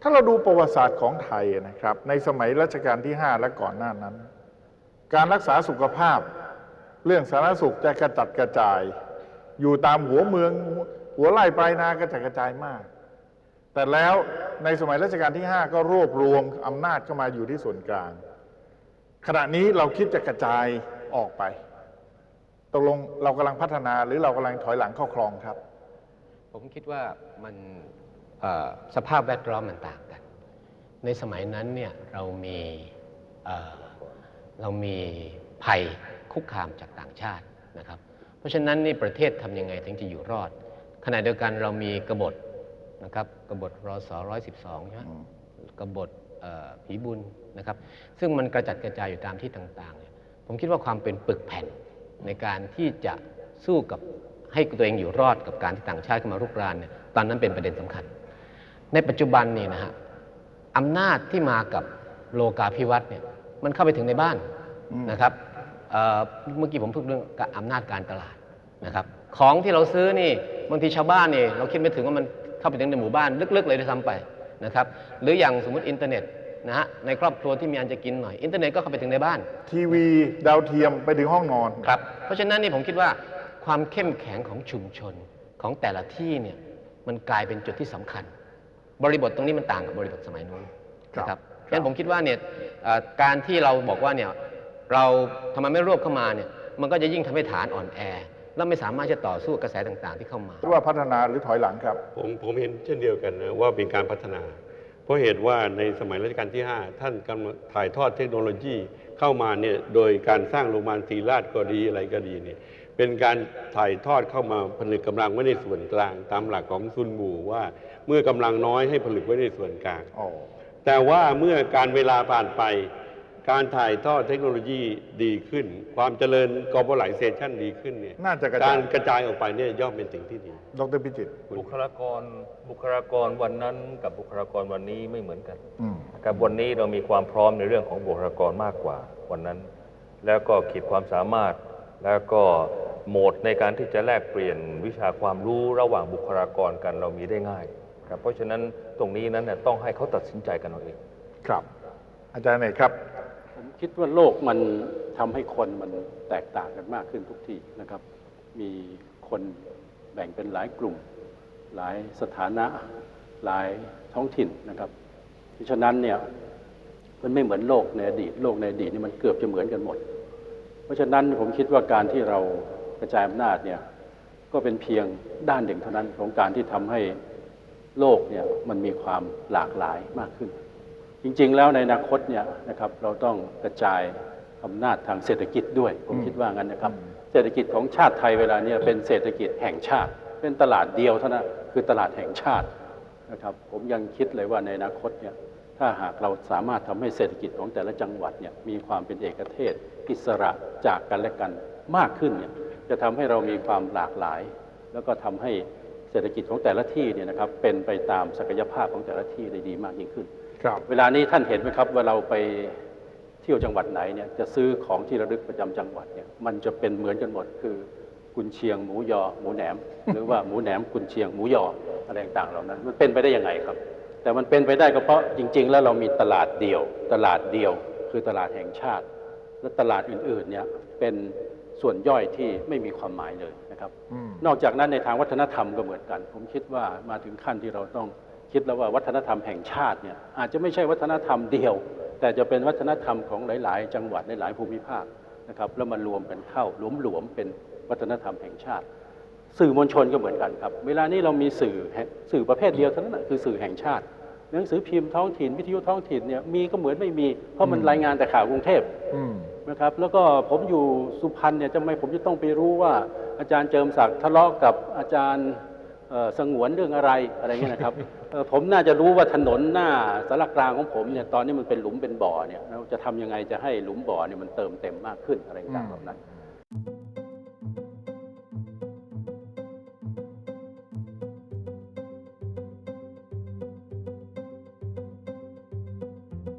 ถ้าเราดูประวัติศาสตร์ของไทยนะครับ ในสมัยรัชกาลที่ 5 และก่อนหน้านั้น การรักษาสุขภาพ เรื่องสาธารณสุขจะกระจัดกระจาย อยู่ตามหัวเมืองหัวไร่ปลายนากระจัดกระจายมาก แต่แล้วในสมัยรัชกาลที่ 5 ก็รวบรวมอำนาจเข้ามาอยู่ที่ส่วนกลาง ขณะนี้เราคิดจะกระจายออกไปตกลงเรากำลังพัฒนาหรือเรากำลังถอยหลังเข้าคลองครับ ผมคิดว่ามัน สภาพแวดล้อมมันต่างกัน ในสมัยนั้นเนี่ยเรามีเอ่อเรามีภัยคุกคามจากต่างชาตินะครับ เพราะฉะนั้นนี่ประเทศทำยังไงถึงจะอยู่รอด ขณะเดียวกันเรามีกบฏนะครับกบฏรศ112ใช่ไหมกบฏเอ่อผีบุญนะครับ ซึ่งมันกระจัดกระจายอยู่ตามที่ต่างๆเนี่ยผมคิดว่าความเป็นปึกแผ่นในการที่จะสู้กับให้ตัวเองอยู่รอดกับการที่ต่างชาติเข้ามารุกรานเนี่ยตอนนั้นเป็นประเด็นสำคัญ ในปัจจุบันนี่นะฮะอำนาจที่มากับโลกาภิวัตน์เนี่ยมันเข้าไปถึงในบ้านนะครับเอ่อเมื่อกี้ผมพูดเรื่องการอำนาจการตลาดนะครับ ของที่เราซื้อนี่บางทีชาวบ้านนี่เราคิดไม่ถึงว่ามันเข้าไปถึงในหมู่บ้านลึกๆเลยด้วยซ้ำไปนะครับ หรืออย่างสมมติอินเทอร์เน็ตนะฮะในครอบครัวที่มีอันจะกินหน่อย อินเทอร์เน็ตก็เข้าไปถึงในบ้าน ทีวีดาวเทียมไปถึงห้องนอนครับเพราะฉะนั้นนี่ผมคิดว่าความเข้มแข็งของชุมชนของแต่ละที่เนี่ยมันกลายเป็นจุดที่สำคัญ บริบทตรงนี้มันต่างกับบริบทสมัยนู้นครับนะครับครับฉะนั้นผมคิดว่าเนี่ยเอ่อการที่เราบอกว่าเนี่ยเราทำไมไม่รวบเข้ามาเนี่ยมันก็จะยิ่งทำให้ฐานอ่อนแอ และไม่สามารถจะต่อสู้กับกระแสต่างๆ ที่เข้ามาว่าพัฒนาหรือถอยหลังครับ ผมผมเห็นเช่นเดียวกันนะว่าเป็นการพัฒนา เพราะเหตุว่าในสมัยรัชกาลที่ 5 ท่านกำลังถ่ายทอดเทคโนโลยีเข้ามาเนี่ยโดยการสร้างโรงพยาบาลศรีราชก็ดีอะไรก็ดีเนี่ย เป็นการถ่ายทอดเข้ามาผนึกกำลังไว้ในส่วนกลาง ตามหลักของซุนหมู่ว่าเมื่อกำลังน้อยให้ผลึกไว้ในส่วนกลางอ๋อแต่ว่าเมื่อการเวลาผ่านไป การถ่ายทอดเทคโนโลยีดีขึ้น ความเจริญ globalization ดีขึ้นเนี่ยน่าจะกระกาจายรกระจายออกไปเนี่ยย่อมเป็นสิ่งที่ดีดรพิจิตรบุคลากรบุคลากรวันนั้นกับบุคลากรวันนี้ไม่เหมือนกันอืมกับวันนี้เรามีความพร้อมในเรื่องของบุคลากรมากกว่าวันนั้น แล้วก็ขีดความสามารถแล้วก็ โหมดในการที่จะแลกเปลี่ยนวิชาความรู้ระหว่างบุคลากรกันเรามีได้ง่ายครับเพราะฉะนั้นตรงนี้นั้นเนี่ยต้องให้เขาตัดสินใจกันเอาเองครับ อาจารย์ไหนครับ ผมคิดว่าโลกมันทำให้คนมันแตกต่างกันมากขึ้นทุกที่นะครับ มีคนแบ่งเป็นหลายกลุ่ม หลายสถานะหลายท้องถิ่นนะครับเพราะฉะนั้นเนี่ยมันไม่เหมือนโลกในอดีต โลกในอดีตนี่มันเกือบจะเหมือนกันหมด เพราะฉะนั้นผมคิดว่าการที่เรา กระจายอำนาจเนี่ยก็เป็นเพียงด้านหนึ่งเท่านั้นของการที่ทำให้โลกเนี่ยมันมีความหลากหลายมากขึ้น จริง ๆ แล้วในอนาคตเนี่ยนะครับเราต้องกระจายอำนาจทางเศรษฐกิจด้วยผมคิดว่างั้นนะครับ เศรษฐกิจของชาติไทยเวลาเนี้เป็นเศรษฐกิจแห่งชาติ เป็นตลาดเดียวเท่านั้นคือตลาดแห่งชาตินะครับ ผมยังคิดเลยว่าในอนาคตเนี่ยถ้าหากเราสามารถทำให้เศรษฐกิจของแต่ละจังหวัดเนี่ยมีความเป็นเอกเทศอิสระจากกันและกันมากขึ้นเนี่ย จะทำให้เรามีความหลากหลาย แล้วก็ทำให้เศรษฐกิจของแต่ละที่เนี่ยนะครับเป็นไปตามศักยภาพของแต่ละที่ได้ดีมากยิ่งขึ้น ครับ เวลานี้ท่านเห็นไหมครับว่าเราไปเที่ยวจังหวัดไหนเนี่ยจะซื้อของที่ระลึกประจำจังหวัดเนี่ยมันจะเป็นเหมือนกันหมดคือกุนเชียงหมูยอหมูแหนม หรือว่าหมูแหนมกุนเชียงหมูยออะไรต่างๆเหล่านั้น มันเป็นไปได้ยังไงครับ แต่มันเป็นไปได้ก็เพราะจริง ๆ แล้วเรามีตลาดเดียว ตลาดเดียว คือตลาดแห่งชาติ และตลาดอื่นๆเนี่ยเป็น ส่วนย่อยที่ไม่มีความหมายเลยนะครับอืมนอกจากนั้นในทางวัฒนธรรมก็เหมือนกัน ผมคิดว่ามาถึงขั้นที่เราต้องคิดแล้วว่าวัฒนธรรมแห่งชาติเนี่ยอาจจะไม่ใช่วัฒนธรรมเดียว แต่จะเป็นวัฒนธรรมของหลาย ๆ จังหวัดหลายๆภูมิภาคนะครับแล้วมารวมกันเข้าหลวมๆเป็นวัฒนธรรมแห่งชาติ สื่อมวลชนก็เหมือนกันครับ เวลานี้เรามีสื่อแห่งสื่อประเภทเดียวเท่านั้นนะคือสื่อแห่งชาติ หนังสือพิมพ์ท้องถิ่นวิทยุท้องถิ่นเนี่ยมีก็เหมือนไม่มี เพราะมันรายงานแต่ข่าวกรุงเทพอืม นะครับแล้วก็ผมอยู่สุพรรณเนี่ยทำไมผมจะต้องไปรู้ว่า อาจารย์เจิมศักดิ์ทะเลาะกับอาจารย์เอ่อสงวนเรื่องอะไรอะไรเงี้ยนะครับเอ่อผมน่าจะรู้ว่าถนนหน้าสารกลางของผมเนี่ยตอนนี้มันเป็นหลุมเป็นบ่อเนี่ยเราจะทำยังไงจะให้หลุมบ่อเนี่ยมันเติมเต็มมากขึ้นอะไรต่างๆเหล่านั้นอืม